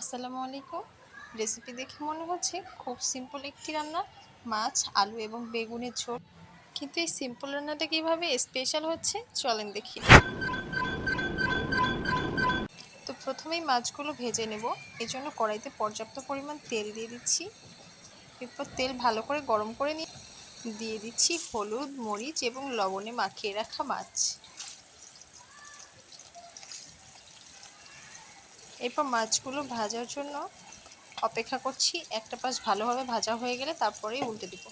আসসালামু আলাইকুম। রেসিপি দেখে মনে হচ্ছে খুব সিম্পল একটি রান্না, মাছ, আলু এবং বেগুনের ঝোল। কিন্তু এই সিম্পল রান্নাটা কীভাবে স্পেশাল হচ্ছে চলেন দেখি। তো প্রথমেই মাছগুলো ভেজে নেব। এই জন্য কড়াইতে পর্যাপ্ত পরিমাণ তেল দিয়ে দিচ্ছি। এরপর তেল ভালো করে গরম করে নিয়ে দিয়ে দিচ্ছি হলুদ, মরিচ এবং লবণে মাখিয়ে রাখা মাছ। এরপর মাছগুলো ভাজার জন্য অপেক্ষা করছি। একটা পাশ ভালোভাবে ভাজা হয়ে গেলে তারপরেই উল্টে দিব।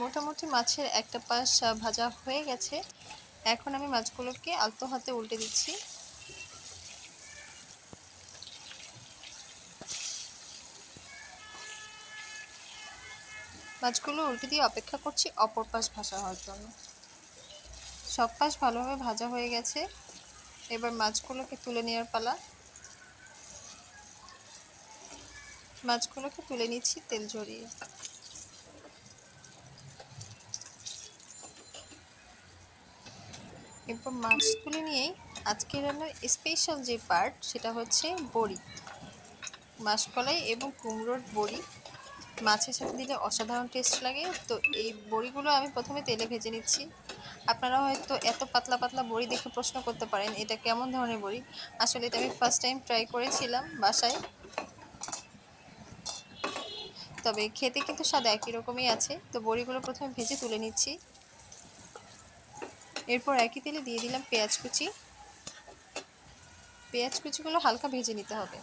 মোটামুটি মাছের একটা পাশ ভাজা হয়ে গেছে। এখন আমি মাছগুলোকে আলতো হাতে উল্টে দিচ্ছি। মাছগুলো উল্টে দিয়ে অপেক্ষা করছি অপর পাশ ভাজা হওয়ার জন্য। সব পাশ ভালোভাবে ভাজা হয়ে গেছে। এবার মাছগুলোকে তুলে নেওয়ার পালা। মাছগুলোকে তুলে নিচ্ছি তেল ঝরিয়ে। এরপর মাছ তুলে নিয়েই আজকে রান্নার স্পেশাল যে পার্ট সেটা হচ্ছে বড়ি। মাসকলাই এবং কুমড়োর বড়ি। মাছের সাথে দিলে অসাধারণ টেস্ট লাগে। তো এই বড়িগুলো আমি প্রথমে তেলে ভেজে নিচ্ছি। আপনারা হয়তো এত পাতলা পাতলা বড়ি দেখে প্রশ্ন করতে পারেন, এটা কেমন ধরনের বড়ি? আসলে এটা আমি ফার্স্ট টাইম ট্রাই করেছিলাম বাসায়। তবে খেতে কিন্তু স্বাদ একই রকমই আছে। তো বড়িগুলো প্রথমে ভেজে তুলে নিচ্ছি। এরপর একই তেলে দিয়ে দিলাম পেঁয়াজ কুচি। পেঁয়াজ কুচিগুলো হালকা ভেজে নিতে হবে।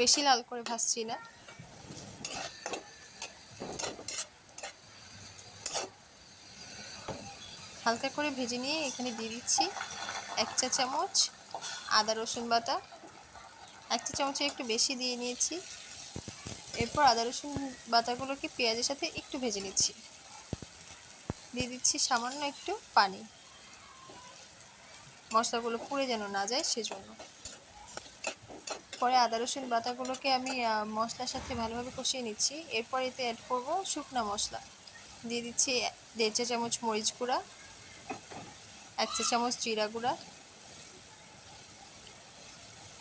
বেশি লাল করে ভাজছি না। হালকা করে ভেজে নিয়ে এখানে দিয়ে দিচ্ছি এক চা চামচ আদা রসুন বাটা। এক চা চামচের একটু বেশি দিয়ে নিয়েছি। এরপর আদা রসুন বাটাগুলোকে পেঁয়াজের সাথে একটু ভেজে নিচ্ছি। দিয়ে দিচ্ছি সামান্য একটু পানি। মশলাগুলো পুড়ে যেন না যায় সেজন্য। পরে আদা রসুন বাটাগুলোকে আমি মশলার সাথে ভালোভাবে কষিয়ে নিচ্ছি। এরপর এতে অ্যাড করব শুকনা মশলা। দিয়ে দিচ্ছি দেড় চা চামচ মরিচ গুঁড়া। এক চা চামচ জিরা গুঁড়া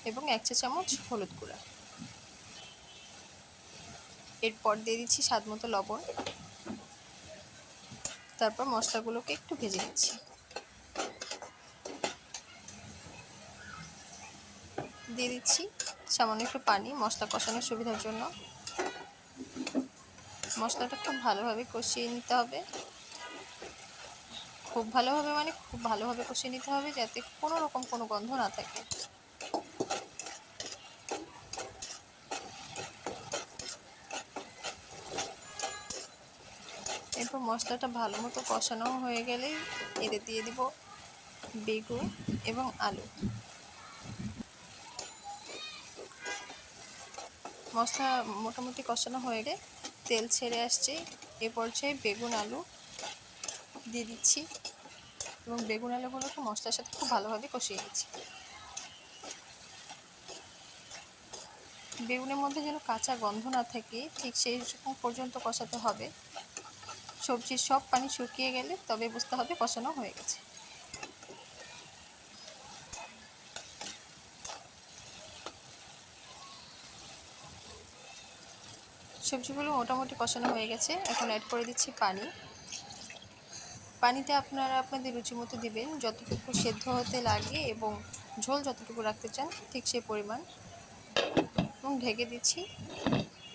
এবং এক চা চামচ হলুদ গুঁড়া। এরপর দিয়ে দিচ্ছি স্বাদ মতো লবণ। তারপর মশলাগুলোকে একটু ভেজে নিচ্ছি। দিয়ে দিচ্ছি সামান্য একটু পানি মশলা কষানোর সুবিধার জন্য। মশলাটা খুব ভালোভাবে কষিয়ে নিতে হবে। খুব ভালোভাবে মানে খুব ভালোভাবে কষিয়ে নিতে হবে যাতে কোনো রকম কোনো গন্ধ না থাকে। এরপর মশলাটা ভালো মতো কষানো হয়ে গেলে এতে দিয়ে দিব বেগুন এবং আলু। মশলা মোটামুটি কষানো হয়ে গেলে তেল ছেড়ে আসছে। এ পর্যায়ে বেগুন, আলু দিয়ে দিচ্ছি এবং বেগুন আলুগুলোকে মশলার সাথে খুব ভালোভাবে কষিয়ে নিচ্ছি। বেগুনের মধ্যে যেন কাঁচা গন্ধ না থাকে, ঠিক সেই রকম পর্যন্ত কষাতে হবে। সবজির সব পানি শুকিয়ে গেলে তবে বুঝতে হবে কষানো হয়ে গেছে। সবজিগুলো মোটামুটি কষানো হয়ে গেছে। এখন অ্যাড করে দিচ্ছি পানি। পানিটা আপনারা আপনাদের রুচি মতো দেবেন। যতটুকু সেদ্ধ হতে লাগে এবং ঝোল যতটুকু রাখতে চান, ঠিক সেই পরিমাণ। এবং ঢেকে দিচ্ছি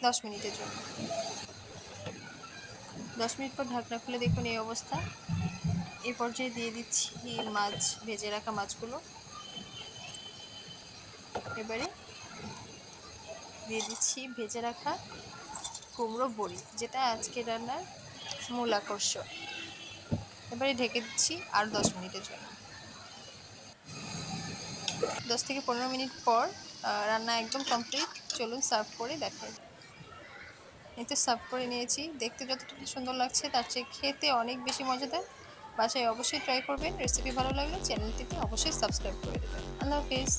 দশ মিনিটের জন্য। দশ মিনিট পর ঢাকনা খুলে দেখুন এই অবস্থা। এ পর্যায়ে দিয়ে দিচ্ছি মাছ, ভেজে রাখা মাছগুলো। এবারে দিয়ে দিচ্ছি ভেজে রাখা কুমড়ো বড়ি, যেটা আজকে রান্নার মূল আকর্ষণ। এবারে ঢেকে দিচ্ছি আর দশ মিনিটের জন্য। দশ থেকে পনেরো মিনিট পর রান্না একদম কমপ্লিট চলুন সার্ভ করে দেখাই। এতে সার্ভ করে নিয়েছি। দেখতে যতটুকু সুন্দর লাগছে, তার চেয়ে খেতে অনেক বেশি মজাদার। বাসায় অবশ্যই ট্রাই করবেন। রেসিপি ভালো লাগলে চ্যানেলটিতে অবশ্যই সাবস্ক্রাইব করে দেবেন। আল্লাহ হাফিজ।